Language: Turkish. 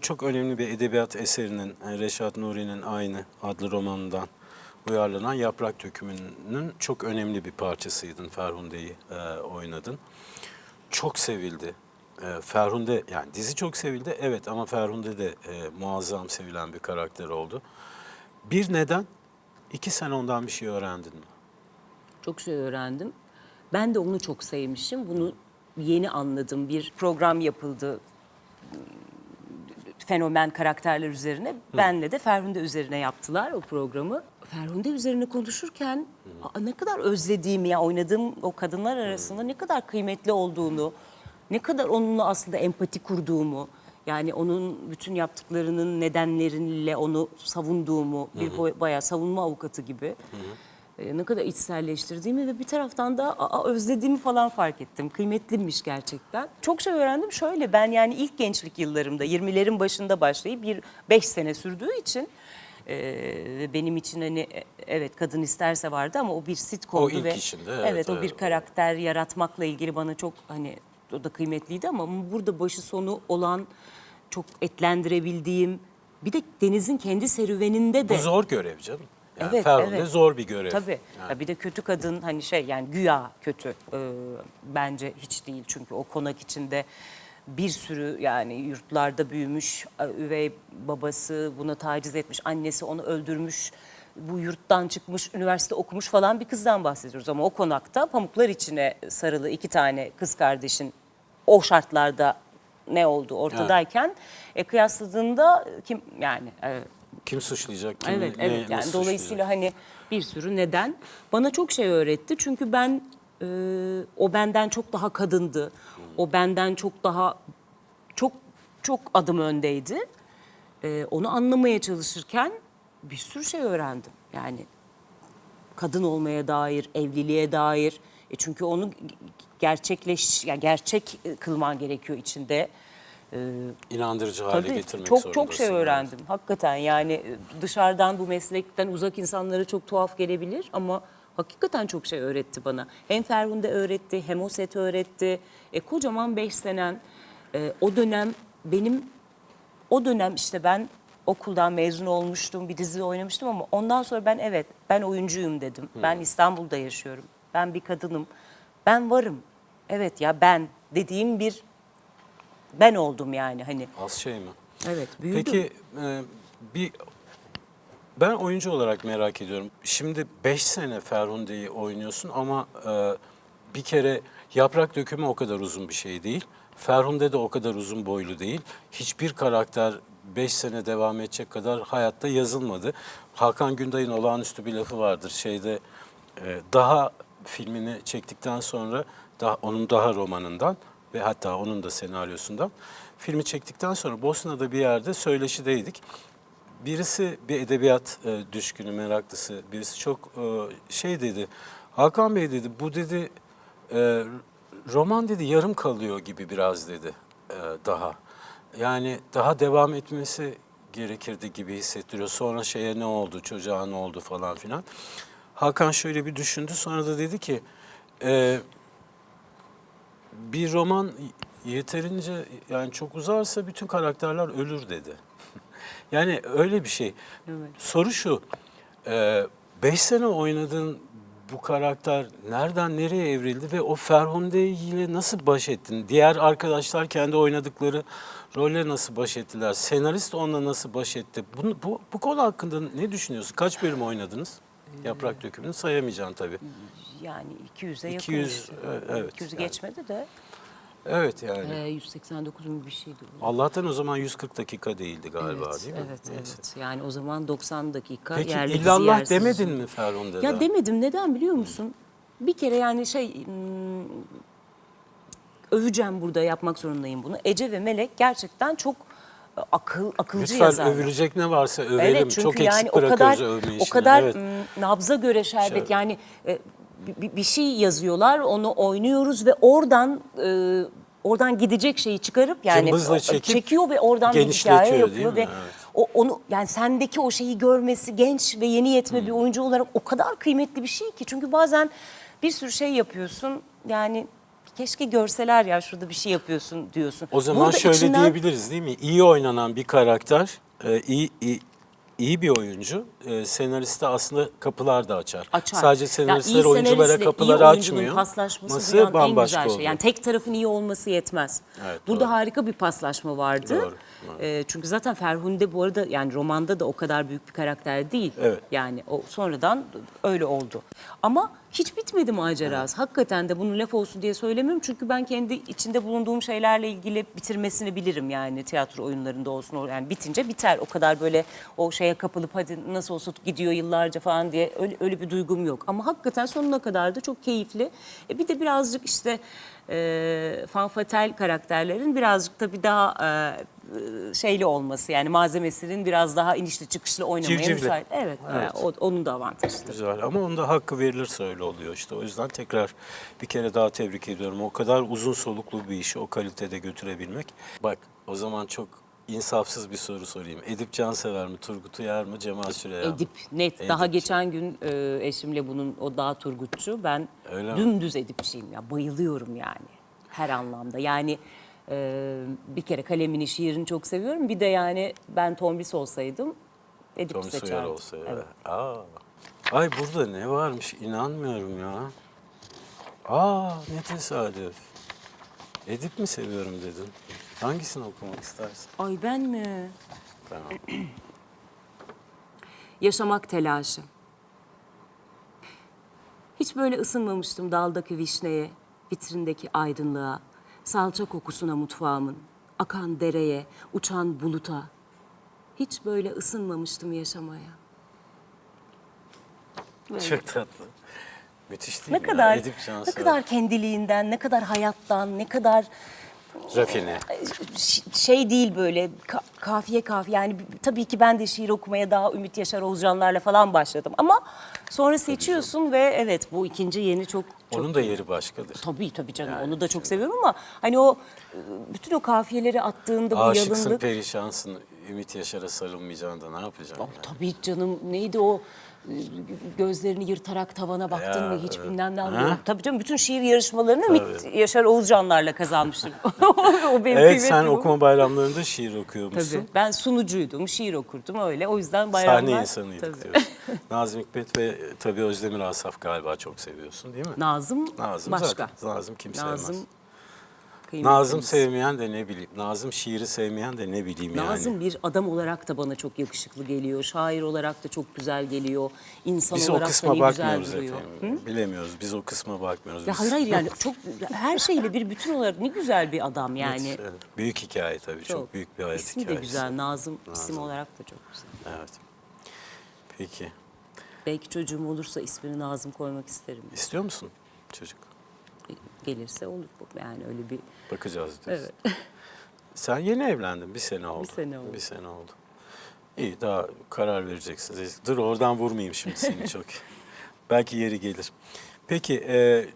çok önemli bir edebiyat eserinin e, Reşat Nuri'nin aynı adlı romanından uyarlanan Yaprak Dökümü'nün çok önemli bir parçasıydın. Ferhunde'yi e, oynadın. Çok sevildi. E, Ferhunde yani dizi çok sevildi evet ama Ferhunde de e, muazzam sevilen bir karakter oldu. Bir neden, iki sen ondan bir şey öğrendin mi? Çok şey öğrendim. Ben de onu çok sevmişim. Bunu yeni anladım. Bir program yapıldı fenomen karakterler üzerine. Benle de Ferhunde üzerine yaptılar o programı. Ferhunde üzerine konuşurken "Aa, ne kadar özlediğimi ya oynadığım o kadınlar arasında ne kadar kıymetli olduğunu, ne kadar onunla aslında empati kurduğumu, yani onun bütün yaptıklarının nedenleriyle onu savunduğumu, bir boy- bayağı savunma avukatı gibi e, ne kadar içselleştirdiğimi ve bir taraftan da aa, özlediğimi falan fark ettim. Kıymetliymiş gerçekten. Çok şey öğrendim. Şöyle ben yani ilk gençlik yıllarımda 20'lerin başında başlayıp bir 5 sene sürdüğü için e, ve benim için hani e, evet kadın isterse vardı ama o bir sitcomdu O ve işinde, evet, evet, o bir karakter yaratmakla ilgili bana çok hani o da kıymetliydi ama burada başı sonu olan çok etlendirebildiğim bir de Deniz'in kendi serüveninde de Bu zor görev canım. Yani Evet, Ferhunde evet. zor bir görev. Tabii. Yani. Ya bir de kötü kadın hani şey yani güya kötü e, bence hiç değil çünkü o konak içinde bir sürü yani yurtlarda büyümüş üvey babası buna taciz etmiş annesi onu öldürmüş bu yurttan çıkmış üniversite okumuş falan bir kızdan bahsediyoruz ama o konakta pamuklar içine sarılı iki tane kız kardeşin o şartlarda ne oldu ortadayken e, kıyasladığında kim yani e, Kim suçlayacak? Kim Evet, ne- evet. Yani nasıl dolayısıyla hani bir sürü neden bana çok şey öğretti. Çünkü ben e, o benden çok daha kadındı. O benden çok daha çok çok adım öndeydi. E, onu anlamaya çalışırken bir sürü şey öğrendim. Yani kadın olmaya dair, evliliğe dair. E çünkü onu gerçekleş, yani gerçek kılman gerekiyor içinde. İnandırıcı hale Tabii getirmek çok zorundasın. çok şey yani. öğrendim. Hakikaten yani e, dışarıdan bu meslekten uzak insanlara çok tuhaf gelebilir ama hakikaten çok şey öğretti bana. Hem Ferhunde öğretti, hem o set öğretti. E, kocaman beş senen e, o dönem benim o dönem işte ben okuldan mezun olmuştum, bir dizi oynamıştım ama ondan sonra ben evet ben oyuncuyum dedim. Ben İstanbul'da yaşıyorum. Ben bir kadınım. Ben varım. Evet ya ben dediğim bir ben oldum yani hani. Az şey mi? Evet, büyüdüm. Peki e, bir ben oyuncu olarak merak ediyorum. Şimdi 5 sene Ferhunde'yi oynuyorsun ama e, bir kere yaprak dökümü o kadar uzun bir şey değil. Ferhunde de o kadar uzun boylu değil. Hiçbir karakter 5 sene devam edecek kadar hayatta yazılmadı. Hakan Günday'ın olağanüstü bir lafı vardır. Şeyde e, daha filmini çektikten sonra daha onun daha romanından ve hatta onun da senaryosundan filmi çektikten sonra Bosna'da bir yerde söyleşideydik. Birisi bir edebiyat e, düşkünü, meraklısı, birisi çok e, şey dedi. Hakan Bey dedi, bu dedi e, roman dedi yarım kalıyor gibi biraz dedi e, daha. Yani daha devam etmesi gerekirdi gibi hissettiriyor. Sonra şeye ne oldu, çocuğa ne oldu falan filan. Hakan şöyle bir düşündü sonra da dedi ki e, bir roman yeterince yani çok uzarsa bütün karakterler ölür dedi. yani öyle bir şey. Soru şu, e, beş sene oynadığın bu karakter nereden nereye evrildi ve o Ferhunde ile nasıl baş ettin? Diğer arkadaşlar kendi oynadıkları rolle nasıl baş ettiler? Senarist onunla nasıl baş etti? Bunu, bu, bu konu hakkında ne düşünüyorsun? Kaç bölüm oynadınız? Yaprak dökümünü sayamayacaksın tabii. Yani 200'e yakın. 200, işte. e, evet, 200'ü yani. geçmedi de Evet yani. e, 189 mu bir şeydi. bu. Allah'tan o zaman 140 dakika değildi galiba evet, değil mi? Evet, Neyse. evet. Yani o zaman 90 dakika Peki yerli dizi, illallah yersiz demedin mi Ferhunde'de? Ya demedim. Neden biliyor musun? Bir kere yani şey hmm, öveceğim burada yapmak zorundayım bunu. Ece ve Melek gerçekten çok e, akıl akılcı Lütfen yazarlar. övülecek ne varsa övelim. Evet çünkü Çok yani eksik o kadar övme o kadar Evet. m, nabza göre şerbet Şerbet. yani e, bir, bir şey yazıyorlar onu oynuyoruz ve oradan e, oradan gidecek şeyi çıkarıp yani Cımbızla çekip çekiyor ve oradan bir genişletiyor, hikaye değil yapıyor mi? ve Evet. o onu yani sendeki o şeyi görmesi genç ve yeni yetme Hmm. bir oyuncu olarak o kadar kıymetli bir şey ki çünkü bazen bir sürü şey yapıyorsun yani keşke görseler ya şurada bir şey yapıyorsun diyorsun. O zaman Burada şöyle içinden- diyebiliriz değil mi? İyi oynanan bir karakter, e, iyi, iyi iyi bir oyuncu e, senariste aslında kapılar da açar. Açar. Sadece senaristler iyi oyunculara senaristle kapıları iyi oyuncunun açmıyor. paslaşması Ması dünyanın en bambaşka güzel şey. Yani tek tarafın iyi olması yetmez. Evet, Burada doğru. harika bir paslaşma vardı. Doğru, Ee, çünkü zaten Ferhunde bu arada yani romanda da o kadar büyük bir karakter değil. Evet. Yani o sonradan öyle oldu. Ama hiç bitmedi macerası. Hakikaten de bunu laf olsun diye söylemiyorum. Çünkü ben kendi içinde bulunduğum şeylerle ilgili bitirmesini bilirim yani tiyatro oyunlarında olsun. Yani bitince biter. O kadar böyle o şeye kapılıp hadi nasıl olsa gidiyor yıllarca falan diye öyle, öyle bir duygum yok. Ama hakikaten sonuna kadar da çok keyifli. E bir de birazcık işte e, fanfatel karakterlerin birazcık tabii daha e, şeyli olması yani malzemesinin biraz daha inişli çıkışlı oynamaya Civcivli. müsait. Evet, Evet. e, o- onun da avantajıdır. Güzel ama onda hakkı verilirse öyle oluyor işte. O yüzden tekrar bir kere daha tebrik ediyorum. O kadar uzun soluklu bir işi o kalitede götürebilmek. Bak o zaman çok insafsız bir soru sorayım. Edip Cansever mi, Turgut Uyar mı, Cemal Süreya mı? Edip net. Daha Edip. geçen gün e, eşimle bunun o Dağ Turgutçu. Ben Öyle mi? dümdüz Edipçiyim ya. Bayılıyorum yani. Her anlamda. Yani e, bir kere kalemini, şiirini çok seviyorum. Bir de yani ben Tombis olsaydım Edip Sawyer seçerdim. olsa ya. Evet. Aa. Ay burada ne varmış inanmıyorum ya. Aa ne tesadüf. Edip mi seviyorum dedin? Hangisini okumak istersin? Ay ben mi? Tamam. Yaşamak telaşı. Hiç böyle ısınmamıştım daldaki vişneye, vitrindeki aydınlığa, salça kokusuna mutfağımın, akan dereye, uçan buluta. Hiç böyle ısınmamıştım yaşamaya. Böyle. Çok tatlı. Müthiş değil Ne mi kadar Edip ne Cansever. kadar kendiliğinden, ne kadar hayattan, ne kadar Rafine. ş- şey değil böyle ka- kafiye kafiye yani tabii ki ben de şiir okumaya daha Ümit Yaşar Oğuzcanlarla falan başladım ama sonra seçiyorsun ve evet bu ikinci yeni çok çok Onun da yeri başkadır. tabii tabii canım Yani onu da çok seviyorum ama hani o e, bütün o kafiyeleri attığında bu Aşıksın, yalınlık perişansın. Ümit Yaşar'a sarılmayacağını da ne yapacaksın? Oh, yani? tabii canım neydi o e, gözlerini yırtarak tavana baktın mı hiç bilmem ne anlıyorum. Tabii canım bütün şiir yarışmalarını Ümit Yaşar Oğuzcanlarla kazanmıştım. o benim Evet sen bu. okuma bayramlarında şiir okuyormuşsun. Tabii. Ben sunucuydum, şiir okurdum öyle. O yüzden bayramlar... Sahne insanıydık Tabii. diyorsun. Nazım Hikmet ve e, tabii Özdemir Asaf galiba çok seviyorsun değil mi? Nazım, Nazım başka. zaten. Nazım kim Nazım sevmez? Kıymetlimiz. Nazım sevmeyen de ne bileyim. Nazım şiiri sevmeyen de ne bileyim yani. Nazım bir adam olarak da bana çok yakışıklı geliyor. Şair olarak da çok güzel geliyor. İnsan Biz o olarak da kısma ne güzel bakmıyoruz duruyor. efendim. Bilemiyoruz. Biz o kısma bakmıyoruz. Ya Biz- hayır hayır yani çok her şeyle bir bütün olarak ne güzel bir adam yani. Evet, Büyük hikaye tabii. Çok, büyük bir hayat İsmi de hikayesi. güzel. Nazım, isim olarak da çok güzel. Evet. Peki. Belki çocuğum olursa ismini Nazım koymak isterim. İstiyor musun çocuk? Gelirse olur bu. Yani öyle bir Bakacağız diyorsun. Evet. Sen yeni evlendin. Bir sene oldu. sene oldu. Bir sene oldu. İyi daha karar vereceksiniz. Dur oradan vurmayayım şimdi seni çok. Belki yeri gelir. Peki e,